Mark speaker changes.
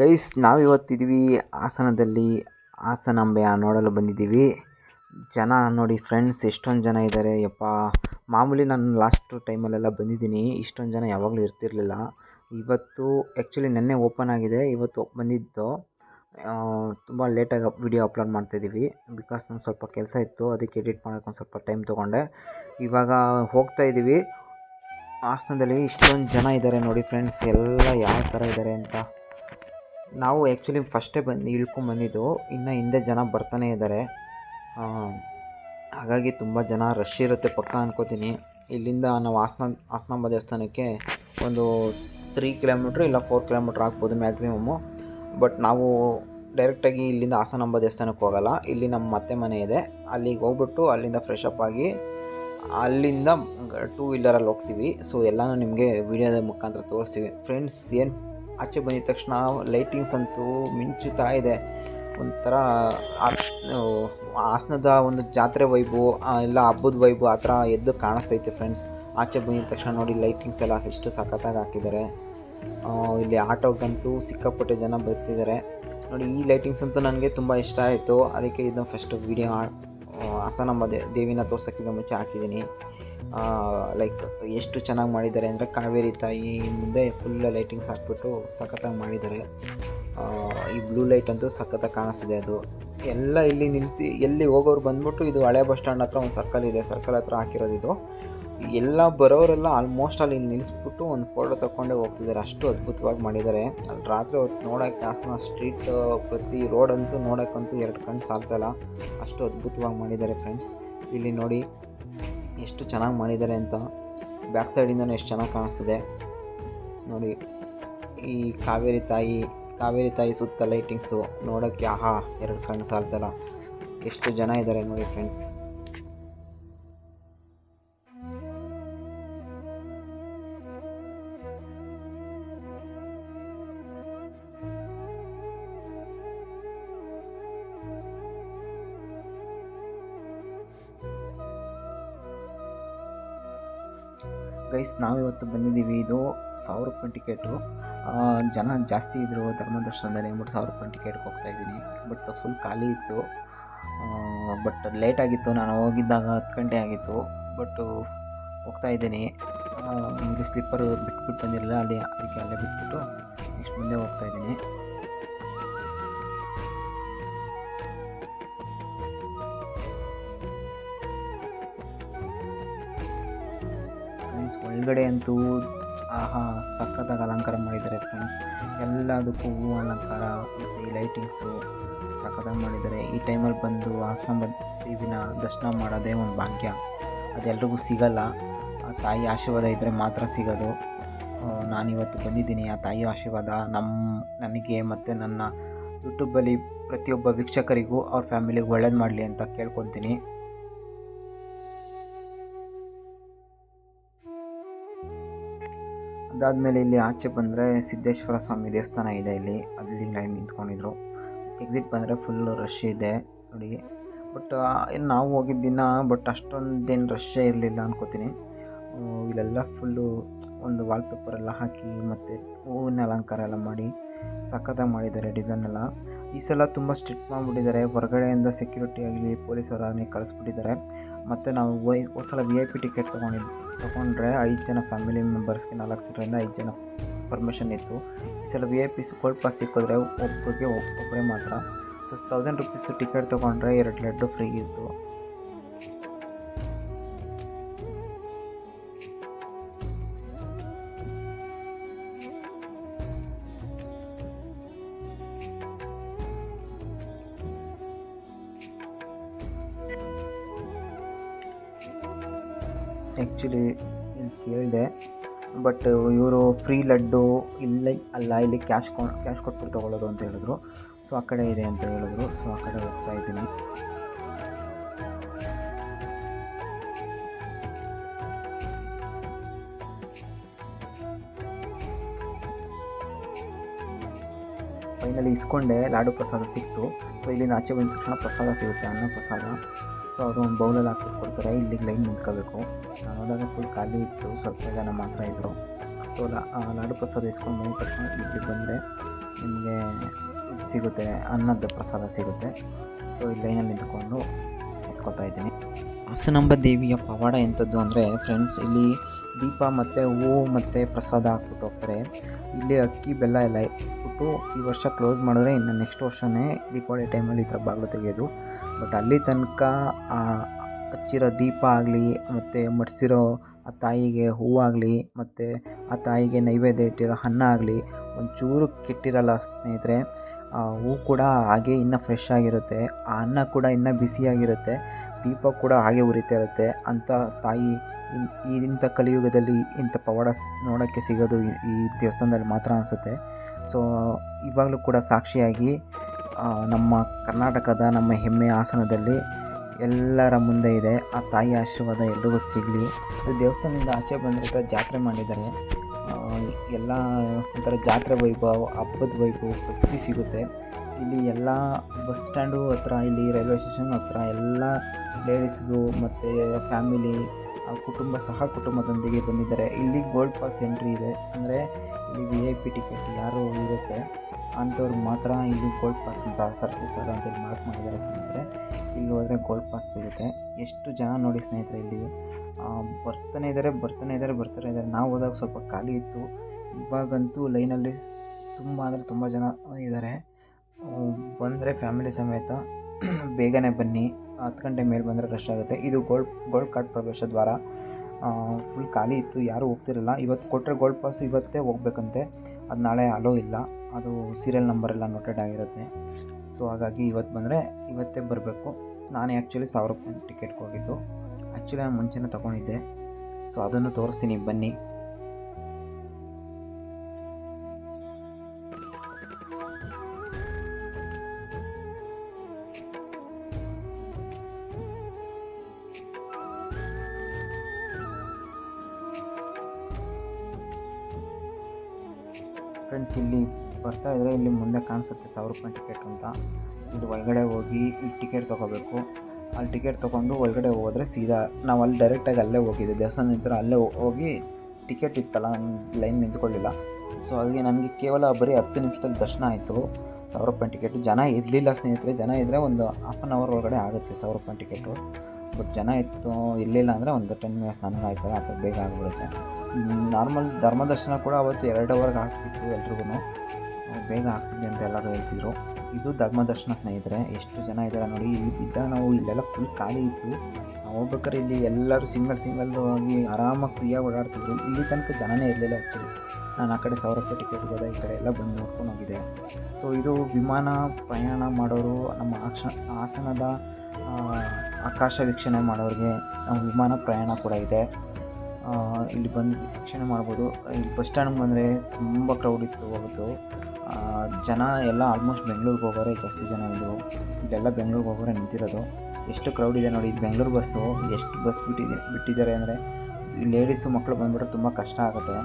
Speaker 1: Guys ನಾವಿವತ್ತಿದ್ದೀವಿ ಹಾಸನದಲ್ಲಿ ಹಾಸನಾಂಬೆಯ ನೋಡಲು ಬಂದಿದ್ದೀವಿ. ಜನ ನೋಡಿ ಫ್ರೆಂಡ್ಸ್, ಎಷ್ಟೊಂದು ಜನ ಇದ್ದಾರೆ ಯಪ್ಪ, ಮಾಮೂಲಿ ನಾನು ಲಾಸ್ಟ್ ಟೈಮಲ್ಲೆಲ್ಲ ಬಂದಿದ್ದೀನಿ. ಇಷ್ಟೊಂದು ಜನ ಯಾವಾಗಲೂ ಇರ್ತಿರಲಿಲ್ಲ. ಇವತ್ತು ಆ್ಯಕ್ಚುಲಿ ನೆನ್ನೆ ಓಪನ್ ಆಗಿದೆ. ಇವತ್ತು ಬಂದಿದ್ದು ತುಂಬ ಲೇಟಾಗಿ ವಿಡಿಯೋ ಅಪ್ಲೋಡ್ ಮಾಡ್ತಾಯಿದ್ದೀವಿ ಬಿಕಾಸ್ ನಂಗೆ ಸ್ವಲ್ಪ ಕೆಲಸ ಇತ್ತು, ಅದಕ್ಕೆ ಎಡಿಟ್ ಮಾಡೋಕೆ ಒಂದು ಸ್ವಲ್ಪ ಟೈಮ್ ತೊಗೊಂಡೆ. ಇವಾಗ ಹೋಗ್ತಾ ಇದ್ದೀವಿ. ಹಾಸನದಲ್ಲಿ ಇಷ್ಟೊಂದು ಜನ ಇದ್ದಾರೆ ನೋಡಿ ಫ್ರೆಂಡ್ಸ್. ಎಲ್ಲ ಯಾವ ಥರ ಇದ್ದಾರೆ ಅಂತ. ನಾವು ಆ್ಯಕ್ಚುಲಿ ಫಸ್ಟೇ ಬಂದು ಇಳ್ಕೊಂಬಂದಿದ್ದು ಇನ್ನು ಹಿಂದೆ ಜನ ಬರ್ತಾನೆ ಇದ್ದಾರೆ ಹಾಗಾಗಿ ತುಂಬ ಜನ ರಶ್ ಇರುತ್ತೆ ಪಕ್ಕ ಅನ್ಕೋತೀನಿ. ಇಲ್ಲಿಂದ ನಾವು ಹಾಸನ, ಹಾಸನಾಂಬ ದೇವಸ್ಥಾನಕ್ಕೆ ಒಂದು ತ್ರೀ ಕಿಲೋಮೀಟ್ರ್ ಇಲ್ಲ ಫೋರ್ ಕಿಲೋಮೀಟ್ರ್ ಆಗ್ಬೋದು ಮ್ಯಾಕ್ಸಿಮಮ್ಮು ಬಟ್ ನಾವು ಡೈರೆಕ್ಟಾಗಿ ಇಲ್ಲಿಂದ ಹಾಸನಾಂಬ ದೇವಸ್ಥಾನಕ್ಕೆ ಹೋಗಲ್ಲ. ಇಲ್ಲಿ ನಮ್ಮ ಅತ್ತೆ ಮನೆ ಇದೆ. ಅಲ್ಲಿಗೆ ಹೋಗ್ಬಿಟ್ಟು ಅಲ್ಲಿಂದ ಫ್ರೆಶ್ ಅಪ್ ಆಗಿ ಅಲ್ಲಿಂದ ಟೂ ವೀಲರಲ್ಲಿ ಹೋಗ್ತೀವಿ. ಸೊ ಎಲ್ಲನೂ ನಿಮಗೆ ವಿಡಿಯೋದ ಮುಖಾಂತರ ತೋರಿಸ್ತೀವಿ. ಫ್ರೆಂಡ್ಸ್ ಏನು ಆಚೆ ಬಂದಿದ ತಕ್ಷಣ ಲೈಟಿಂಗ್ಸ್ ಅಂತೂ ಮಿಂಚುತ್ತಾ ಇದೆ. ಒಂಥರ ಹಾಸನದ ಒಂದು ಜಾತ್ರೆ ವೈಬು ಇಲ್ಲ ಹಬ್ಬದ ವೈಬು ಆ ಥರ ಎದ್ದು ಕಾಣಿಸ್ತೈತೆ ಫ್ರೆಂಡ್ಸ್ ಆಚೆ ಬಂದಿದ ತಕ್ಷಣ ನೋಡಿ ಲೈಟಿಂಗ್ಸ್ ಎಲ್ಲ ಎಷ್ಟು ಸಖತ್ತಾಗಿ ಹಾಕಿದ್ದಾರೆ. ಇಲ್ಲಿ ಆಟೋಗಂತೂ ಸಿಕ್ಕಾಪಟ್ಟೆ ಜನ ಬರ್ತಿದ್ದಾರೆ. ನೋಡಿ ಈ ಲೈಟಿಂಗ್ಸ್ ಅಂತೂ ನನಗೆ ತುಂಬ ಇಷ್ಟ ಆಯಿತು. ಅದಕ್ಕೆ ಇದನ್ನು ಫಸ್ಟ್ ವೀಡಿಯೋ ಹಾಸನಮ್ಮ ದೇವಿನ ತೋರ್ಸೋಕ್ಕಿಂತ ಮುಂಚೆ ಹಾಕಿದ್ದೀನಿ. ಲೈಕ್ ಎಷ್ಟು ಚೆನ್ನಾಗಿ ಮಾಡಿದ್ದಾರೆ ಅಂದರೆ ಕಾವೇರಿ ತಾಯಿ ಮುಂದೆ ಫುಲ್ ಲೈಟಿಂಗ್ಸ್ ಹಾಕ್ಬಿಟ್ಟು ಸಖತ್ತಾಗಿ ಮಾಡಿದ್ದಾರೆ. ಈ ಬ್ಲೂ ಲೈಟ್ ಅಂತೂ ಸಖತ್ತಾಗಿ ಕಾಣಿಸ್ತಿದೆ ಅದು. ಎಲ್ಲ ಇಲ್ಲಿ ನಿಲ್ತಿ, ಎಲ್ಲಿ ಹೋಗೋರು ಬಂದ್ಬಿಟ್ಟು ಇದು ಹಳೆ ಬಸ್ ಸ್ಟ್ಯಾಂಡ್ ಹತ್ರ ಒಂದು ಸರ್ಕಲ್ ಇದೆ ಸರ್ಕಲ್ ಹತ್ರ ಹಾಕಿರೋದು ಇದು. ಎಲ್ಲ ಬರೋರೆಲ್ಲ ಆಲ್ಮೋಸ್ಟ್ ಅಲ್ಲಿ ನಿಲ್ಲಿಸ್ಬಿಟ್ಟು ಒಂದು ಫೋಟೋ ತಗೊಂಡೇ ಹೋಗ್ತಿದ್ದಾರೆ. ಅಷ್ಟು ಅದ್ಭುತವಾಗಿ ಮಾಡಿದ್ದಾರೆ. ಅಲ್ಲಿ ರಾತ್ರಿ ಹೊತ್ತು ನೋಡೋಕ್ಕೆ ಹಾಸನ ಸ್ಟ್ರೀಟ್ ಪ್ರತಿ ರೋಡ್ ಅಂತೂ ನೋಡೋಕ್ಕಂತೂ ಎರಡು ಕಣ್ಣು ಸಾಲ್ತಲ್ಲ ಅಷ್ಟು ಅದ್ಭುತವಾಗಿ ಮಾಡಿದ್ದಾರೆ ಫ್ರೆಂಡ್ಸ್ ಇಲ್ಲಿ ನೋಡಿ ಎಷ್ಟು ಚೆನ್ನಾಗಿ ಮಾಡಿದ್ದಾರೆ ಅಂತ ಬ್ಯಾಕ್ ಸೈಡಿಂದನೂ ಎಷ್ಟು ಚೆನ್ನಾಗಿ ಕಾಣಿಸ್ತಿದೆ. ನೋಡಿ, ಈ ಕಾವೇರಿ ತಾಯಿ ಕಾವೇರಿ ತಾಯಿ ಸುತ್ತ ಲೈಟಿಂಗ್ಸು ನೋಡೋಕ್ಕೆ, ಆಹಾ, ಎರಡು ಕಣ್ಣು ಸಾಲ್ತಲ್ಲ ಎಷ್ಟು ಜನ ಇದ್ದಾರೆ ನೋಡಿ ಫ್ರೆಂಡ್ಸ್ ಗೈಸ್, ನಾವಿವತ್ತು ಬಂದಿದ್ದೀವಿ. ಇದು ಸಾವಿರ ರೂಪಾಯಿ ಟಿಕೆಟು ಜನ ಜಾಸ್ತಿ ಇದ್ದರು ಧರ್ಮದರ್ಶನದಲ್ಲಿ ಅಂದ್ಬಿಟ್ಟು ಸಾವಿರ ರೂಪಾಯಿ ಟಿಕೆಟ್ಗೆ ಹೋಗ್ತಾ ಇದ್ದೀನಿ. ಬಟ್ ಫುಲ್ ಖಾಲಿ ಇತ್ತು. ಬಟ್ ಲೇಟ್ ಆಗಿತ್ತು. ನಾನು ಹೋಗಿದ್ದಾಗ ಹತ್ತು ಗಂಟೆ ಆಗಿತ್ತು. ಬಟ್ಟು ಹೋಗ್ತಾ ಇದ್ದೀನಿ. ನಿಮಗೆ ಸ್ಲಿಪ್ಪರು ಬಿಟ್ಬಿಟ್ಟು ಬಂದಿರಲಿಲ್ಲ. ಅಲ್ಲಿ ಅದಕ್ಕೆ ಅಲ್ಲೇ ಬಿಟ್ಬಿಟ್ಟು ನೆಕ್ಸ್ಟ್ ಮುಂದೆ ಹೋಗ್ತಾ ಇದ್ದೀನಿ. ಒಳಗಡೆ ಅಂತೂ ಆಹಾ ಸಖತ್ತಾಗಿ ಅಲಂಕಾರ ಮಾಡಿದ್ದಾರೆ ಫ್ರೆಂಡ್ಸ್ ಎಲ್ಲದಕ್ಕೂ ಹೂವು ಅಲಂಕಾರ ಮತ್ತು ಈ ಲೈಟಿಂಗ್ಸು ಸಖತ್ತಾಗಿ ಮಾಡಿದ್ದಾರೆ. ಈ ಟೈಮಲ್ಲಿ ಬಂದು ಹಾಸನ ದೇವಿನ ದರ್ಶನ ಮಾಡೋದೇ ಒಂದು ಭಾಗ್ಯ. ಅದೆಲ್ರಿಗೂ ಸಿಗಲ್ಲ. ಆ ತಾಯಿ ಆಶೀರ್ವಾದ ಇದ್ದರೆ ಮಾತ್ರ ಸಿಗೋದು. ನಾನಿವತ್ತು ಬಂದಿದ್ದೀನಿ. ಆ ತಾಯಿ ಆಶೀರ್ವಾದ ನಮ್ಮ ನನಗೆ ಮತ್ತು ನನ್ನ ಯೂಟ್ಯೂಬಲ್ಲಿ ಪ್ರತಿಯೊಬ್ಬ ವೀಕ್ಷಕರಿಗೂ, ಅವ್ರ ಫ್ಯಾಮಿಲಿಗೆ ಒಳ್ಳೇದು ಮಾಡಲಿ ಅಂತ ಕೇಳ್ಕೊತೀನಿ. ಅದಾದಮೇಲೆ ಇಲ್ಲಿ ಆಚೆ ಬಂದರೆ ಸಿದ್ದೇಶ್ವರ ಸ್ವಾಮಿ ದೇವಸ್ಥಾನ ಇದೆ ಇಲ್ಲಿ. ಅಲ್ಲಿ ಲೈನ್ ನಿಂತ್ಕೊಂಡಿದ್ರು. ಎಕ್ಸಿಟ್ ಬಂದರೆ ಫುಲ್ಲು ರಶ್ ಇದೆ ನೋಡಿ. ಬಟ್ ನಾವು ಹೋಗಿದ್ದ ದಿನ ಬಟ್ ಅಷ್ಟೊಂದೇನು ರಶ್ಶೇ ಇರಲಿಲ್ಲ ಅನ್ಕೋತೀನಿ. ಇಲ್ಲೆಲ್ಲ ಫುಲ್ಲು ಒಂದು ವಾಲ್ಪೇಪರೆಲ್ಲ ಹಾಕಿ ಮತ್ತು ಹೂವಿನ ಅಲಂಕಾರ ಎಲ್ಲ ಮಾಡಿ ಸಖತ್ತಾಗಿ ಮಾಡಿದ್ದಾರೆ ಡಿಸೈನ್ ಎಲ್ಲ. ಈ ಸಲ ತುಂಬ ಸ್ಟ್ರಿಕ್ಟ್ ಮಾಡಿಬಿಟ್ಟಿದ್ದಾರೆ. ಹೊರಗಡೆಯಿಂದ ಸೆಕ್ಯೂರಿಟಿ ಆಗಲಿ ಪೊಲೀಸರಾಗಲಿ ಕಳಿಸ್ಬಿಟ್ಟಿದ್ದಾರೆ. ಮತ್ತು ನಾವು ವೈ ಸಲ ವಿ ಐ ಪಿ ಟಿಕೆಟ್ ತೊಗೊಂಡಿದ್ದು ತೊಗೊಂಡ್ರೆ ಐದು ಜನ ಫ್ಯಾಮಿಲಿ ಮೆಂಬರ್ಸ್ಗೆ ನಾಲ್ಕು ಜನರಿಂದ ಐದು ಜನ ಪರ್ಮಿಷನ್ ಇತ್ತು. ಈ ಸಲ V I P gold pass ಸಿಕ್ಕಿದ್ರೆ ಒಬ್ಬರಿಗೆ ಒಬ್ಬರೇ ಮಾತ್ರ. ಸೊ ತೌಸಂಡ್ ರುಪೀಸ್ ಟಿಕೆಟ್ ತೊಗೊಂಡ್ರೆ ಎರಡು ಲಡ್ಡು ಫ್ರೀ ಇತ್ತು. ಆ್ಯಕ್ಚುಲಿ ಕೇಳಿದೆ. ಬಟ್ ಇವರು ಫ್ರೀ ಲಡ್ಡು ಇಲ್ಲ ಅಲ್ಲ, ಇಲ್ಲಿ ಕ್ಯಾಶ್ ಕೊ ಕ್ಯಾಶ್ ಕೊಟ್ಬಿಟ್ಟು ತೊಗೊಳ್ಳೋದು ಅಂತ ಹೇಳಿದ್ರು. ಸೊ ಆ ಕಡೆ ಇದೆ ಅಂತ ಹೇಳಿದ್ರು. ಸೊ ಆ ಕಡೆ ಹೋಗ್ತಾ ಇದ್ದೀನಿ. ಫೈನಲಿ ಇಸ್ಕೊಂಡೆ. ಲಾಡು ಪ್ರಸಾದ ಸಿಕ್ತು. ಸೊ ಇಲ್ಲಿಂದ ಆಚೆ ಬಂದ ತಕ್ಷಣ ಪ್ರಸಾದ ಸಿಗುತ್ತೆ, ಅನ್ನ ಪ್ರಸಾದ. ಸೊ ಅವರು ಒಂದು ಬೌಲಲ್ಲಿ ಹಾಕ್ಬಿಟ್ಟು ಕೊಡ್ತಾರೆ. ಇಲ್ಲಿಗೆ ಲೈನ್ ನಿಂತ್ಕೋಬೇಕು. ನಾನು ಹೋದಾಗ ಫುಲ್ ಖಾಲಿ ಇತ್ತು. ಸ್ವಲ್ಪ ಜನ ಮಾತ್ರ ಇದ್ದರು ಸೊ ಲಾಡು ಪ್ರಸಾದ ಇಸ್ಕೊಂಡು ಬಂದ ತಕ್ಷಣ ಇಲ್ಲಿಗೆ ಬಂದರೆ ನಿಮಗೆ ಸಿಗುತ್ತೆ. ಅನ್ನದ ಪ್ರಸಾದ ಸಿಗುತ್ತೆ. ಸೊ ಈ ಲೈನಲ್ಲಿ ನಿಂತ್ಕೊಂಡು ಇಸ್ಕೊತಾ ಇದ್ದೀನಿ. ಹಾಸನಾಂಬ ದೇವಿಯ ಪವಾಡ ಎಂಥದ್ದು ಅಂದರೆ ಫ್ರೆಂಡ್ಸ್ ಇಲ್ಲಿ ದೀಪ ಮತ್ತು ಹೂವು ಮತ್ತು ಪ್ರಸಾದ ಹಾಕ್ಬಿಟ್ಟು ಹೋಗ್ತಾರೆ. ಇಲ್ಲಿ ಅಕ್ಕಿ, ಬೆಲ್ಲ ಎಲ್ಲ ಇಟ್ಬಿಟ್ಟು ಈ ವರ್ಷ ಕ್ಲೋಸ್ ಮಾಡಿದ್ರೆ ಇನ್ನು ನೆಕ್ಸ್ಟ್ ವರ್ಷವೇ ದೀಪಾವಳಿ ಟೈಮಲ್ಲಿ ಈ ಥರ ಬಾಗಿಲು ತೆಗೆಯೋದು. ಬಟ್ ಅಲ್ಲಿ ತನಕ ಹಚ್ಚಿರೋ ದೀಪ ಆಗಲಿ, ಮತ್ತು ಮಡಿಸಿರೋ ಆ ತಾಯಿಗೆ ಹೂವಾಗಲಿ ಮತ್ತು ಆ ತಾಯಿಗೆ ನೈವೇದ್ಯ ಇಟ್ಟಿರೋ ಅನ್ನ ಆಗಲಿ, ಒಂಚೂರು ಕೆಟ್ಟಿರಲ್ಲ ಸ್ನೇಹಿತರೆ. ಹೂ ಕೂಡ ಹಾಗೆ ಇನ್ನೂ ಫ್ರೆಶ್ ಆಗಿರುತ್ತೆ. ಆ ಅನ್ನ ಕೂಡ ಇನ್ನೂ ಬಿಸಿಯಾಗಿರುತ್ತೆ ದೀಪ ಕೂಡ ಹಾಗೆ ಉರಿತಾ ಇರುತ್ತೆ. ಅಂಥ ತಾಯಿ ಇಂಥ ಕಲಿಯುಗದಲ್ಲಿ ಇಂಥ ಪವಾಡ ನೋಡೋಕ್ಕೆ ಸಿಗೋದು ಈ- ದೇವಸ್ಥಾನದಲ್ಲಿ ಮಾತ್ರ ಅನಿಸುತ್ತೆ. ಸೊ, ಇವಾಗಲೂ ಕೂಡ ಸಾಕ್ಷಿಯಾಗಿ ನಮ್ಮ ಕರ್ನಾಟಕದ ನಮ್ಮ ಹೆಮ್ಮೆಯ ಆಸನದಲ್ಲಿ ಎಲ್ಲರ ಮುಂದೆ ಇದೆ. ಆ ತಾಯಿ ಆಶೀರ್ವಾದ ಎಲ್ರಿಗೂ ಸಿಗಲಿ. ದೇವಸ್ಥಾನದಿಂದ ಆಚೆ ಬಂದಿರೋ ಜಾತ್ರೆ ಮಾಡಿದ್ದಾರೆ. ಎಲ್ಲ ಒಂಥರ ಜಾತ್ರೆ ವೈಭವ, ಹಬ್ಬದ ವೈಭವ ಪ್ರತಿ ಸಿಗುತ್ತೆ. ಇಲ್ಲಿ ಎಲ್ಲ ಬಸ್ ಸ್ಟ್ಯಾಂಡು ಹತ್ರ, ಇಲ್ಲಿ ರೈಲ್ವೆ ಸ್ಟೇಷನ್ ಹತ್ರ ಎಲ್ಲ ಲೇಡೀಸು ಮತ್ತು ಫ್ಯಾಮಿಲಿ ಕುಟುಂಬ ಸಹ ಕುಟುಂಬದೊಂದಿಗೆ ಬಂದಿದ್ದಾರೆ. ಇಲ್ಲಿ ಗೋಲ್ಡ್ ಪಾಸ್ ಎಂಟ್ರಿ ಇದೆ. ಅಂದರೆ ಇಲ್ಲಿ ವಿ ಐ ಪಿ ಟಿಕೆಟ್ ಯಾರು ಇರುತ್ತೆ, ಅಂಥವ್ರು ಮಾತ್ರ ಇಲ್ಲಿ ಗೋಲ್ಡ್ ಪಾಸ್ ಅಂತ ಸರ್ತಿ ಸರ್ ಅಂತೇಳಿ ಮಾರ್ಕ್ ಮಾಡಿದ್ದಾರೆ ಸ್ನೇಹಿತರೆ. ಇಲ್ಲಿ ಹೋದರೆ ಗೋಲ್ಡ್ ಪಾಸ್ ಸಿಗುತ್ತೆ. ಎಷ್ಟು ಜನ ನೋಡಿ ಸ್ನೇಹಿತರೆ ಇಲ್ಲಿ? ಬರ್ತಾನೆ ಇದ್ದಾರೆ ಬರ್ತಾನೆ ಇದ್ದಾರೆ ಬರ್ತಾನೆ ಇದ್ದಾರೆ. ನಾವು ಹೋದಾಗ ಸ್ವಲ್ಪ ಖಾಲಿ ಇತ್ತು. ಇವಾಗಂತೂ ಲೈನಲ್ಲಿ ತುಂಬ ಅಂದರೆ ತುಂಬ ಜನ ಇದ್ದಾರೆ. ಬಂದರೆ ಫ್ಯಾಮಿಲಿ ಸಮೇತ ಬೇಗನೆ ಬನ್ನಿ. ಹತ್ತು ಗಂಟೆ ಮೇಲೆ ಬಂದರೆ ರಶ್ ಆಗುತ್ತೆ. ಇದು ಗೋಲ್ಡ್ ಗೋಲ್ಡ್ ಕಾರ್ಡ್ ಪ್ರವೇಶ ದ್ವಾರ. ಫುಲ್ ಖಾಲಿ ಇತ್ತು, ಯಾರೂ ಹೋಗ್ತಿರಲ್ಲ ಇವತ್ತು ಕೊಟ್ಟರೆ ಗೋಲ್ಡ್ ಪಾಸ್ ಇವತ್ತೇ ಹೋಗ್ಬೇಕಂತೆ. ಅದು ನಾಳೆ ಅಲೋ ಇಲ್ಲ. ಅದು ಸೀರಿಯಲ್ ನಂಬರ್ ಎಲ್ಲ ನೋಟೆಡ್ ಆಗಿರುತ್ತೆ. ಸೊ ಹಾಗಾಗಿ ಇವತ್ತು ಬಂದರೆ ಇವತ್ತೇ ಬರಬೇಕು. ನಾನು ಆ್ಯಕ್ಚುಲಿ ಸಾವಿರ ರೂಪಾಯಿ ಟಿಕೆಟ್ಗೆ ಹೋಗಿದ್ದು ಆ್ಯಕ್ಚುಲಿ ನಾನು ಮುಂಚೆನೇ ತೊಗೊಂಡಿದ್ದೆ. ಸೊ ಅದನ್ನು ತೋರಿಸ್ತೀನಿ. ಬನ್ನಿ. ಫ್ರೆಂಡ್ಸ್ ಇಲ್ಲಿ ಬರ್ತಾ ಇದ್ದರೆ ಇಲ್ಲಿ ಮುಂದೆ ಕಾಣಿಸುತ್ತೆ ಸಾವಿರ ರೂಪಾಯಿ ಟಿಕೆಟ್ ಅಂತ. ಇದು ಒಳಗಡೆ ಹೋಗಿ ಟಿಕೆಟ್ ತೊಗೋಬೇಕು. ಅಲ್ಲಿ ಟಿಕೆಟ್ ತೊಗೊಂಡು ಒಳಗಡೆ ಹೋದರೆ ಸೀದಾ ನಾವು ಅಲ್ಲಿ ಡೈರೆಕ್ಟಾಗಿ ಅಲ್ಲೇ ಹೋಗಿದ್ದೆ ದೇವಸ್ಥಾನ ನಿಂತರ ಅಲ್ಲೇ ಹೋಗಿ ಟಿಕೆಟ್ ಇತ್ತಲ್ಲ ಲೈನ್ ನಿಂತ್ಕೊಳ್ಳಿಲ್ಲ. ಸೊ ಅಲ್ಲಿ ನನಗೆ ಕೇವಲ ಬರೀ ಹತ್ತು ನಿಮಿಷದಲ್ಲಿ ದರ್ಶನ ಆಯಿತು. ಸಾವಿರ ರೂಪಾಯಿ ಟಿಕೆಟು ಜನ ಇರಲಿಲ್ಲ ಸ್ನೇಹಿತರೆ, ಜನ ಇದ್ದರೆ ಒಂದು ಹಾಫ್ ಆನ್ ಅವರ್ ಒಳಗಡೆ ಆಗುತ್ತೆ ಸಾವಿರ ರೂಪಾಯಿ ಟಿಕೆಟು ಬಟ್ ಜನ ಇತ್ತು, ಇರಲಿಲ್ಲ ಅಂದರೆ ಒಂದು ಟೆನ್ ಮಿನಿಟ್ಸ್ ನನಗೆ ಆಯ್ತಲ್ಲ ಅಥವಾ ಬೇಗ ಆಗಿಬಿಡುತ್ತೆ. ನಾರ್ಮಲ್ ಧರ್ಮದರ್ಶನ ಕೂಡ ಅವತ್ತು ಎರಡು ಅವರ್ಗೆ ಆಗ್ತಿತ್ತು ಎಲ್ರಿಗೂ. ಬೇಗ ಆಗ್ತಿದೆ ಅಂತ ಎಲ್ಲರೂ ಹೇಳ್ತಿದ್ರು. ಇದು ಧರ್ಮದರ್ಶನ ಸ್ನೇಹಿತರೆ, ಎಷ್ಟು ಜನ ಇದ್ದಾರೆ ನೋಡಿ, ಇಲ್ಲಿ ಬಿದ್ದಾಗ ನಾವು ಇಲ್ಲೆಲ್ಲ ಫುಲ್ ಖಾಲಿ ಇತ್ತು. ಹೋಗ್ಬೇಕಾದ್ರೆ ಇಲ್ಲಿ ಎಲ್ಲರೂ ಸಿಂಗಲ್ ಸಿಂಗಲ್ ಆಗಿ ಆರಾಮಾಗಿ ಫ್ರೀಯಾಗಿ ಓಡಾಡ್ತಿದ್ರು. ಇಲ್ಲಿ ತನಕ ಜನನೇ ಇರಲಿಲ್ಲ ಆ್ಯಕ್ಚುಲಿ ನಾನು ಆ ಕಡೆ ಸಾವಿರ ರೂಪಾಯಿ ಟಿಕೆಟ್ ಹೋದ, ಈ ಕಡೆ ಎಲ್ಲ ಬಂದು ನೋಡ್ಕೊಂಡು ಹೋಗಿದೆ ಸೊ ಇದು ವಿಮಾನ ಪ್ರಯಾಣ ಮಾಡೋರು ನಮ್ಮ ಆಕ್ಷ ಹಾಸನದ ಆಕಾಶ ವೀಕ್ಷಣೆ ಮಾಡೋರಿಗೆ ವಿಮಾನ ಪ್ರಯಾಣ ಕೂಡ ಇದೆ. ಇಲ್ಲಿ ಬಂದು ವೀಕ್ಷಣೆ ಮಾಡ್ಬೋದು. ಇಲ್ಲಿ ಬಸ್ ಸ್ಟ್ಯಾಂಡ್ಗೆ ಬಂದರೆ ತುಂಬ ಕ್ರೌಡ್ ಇತ್ತು ಹೋಗುತ್ತು ಜನ ಎಲ್ಲ ಆಲ್ಮೋಸ್ಟ್ ಬೆಂಗಳೂರಿಗೆ ಹೋಗೋರೆ, ಜಾಸ್ತಿ ಜನ ಇದ್ದರು ಇಲ್ಲೆಲ್ಲ ಬೆಂಗಳೂರಿಗೆ ಹೋಗೋರೆ ನಿಂತಿರೋದು. ಎಷ್ಟು ಕ್ರೌಡ್ ಇದೆ ನೋಡಿ, ಇದು ಬೆಂಗಳೂರು ಬಸ್ಸು. ಎಷ್ಟು ಬಸ್ ಬಿಟ್ಟಿದೆ, ಬಿಟ್ಟಿದ್ದಾರೆ ಅಂದರೆ ಲೇಡೀಸು ಮಕ್ಕಳು ಬಂದುಬಿಟ್ರೆ ತುಂಬ ಕಷ್ಟ ಆಗುತ್ತೆ.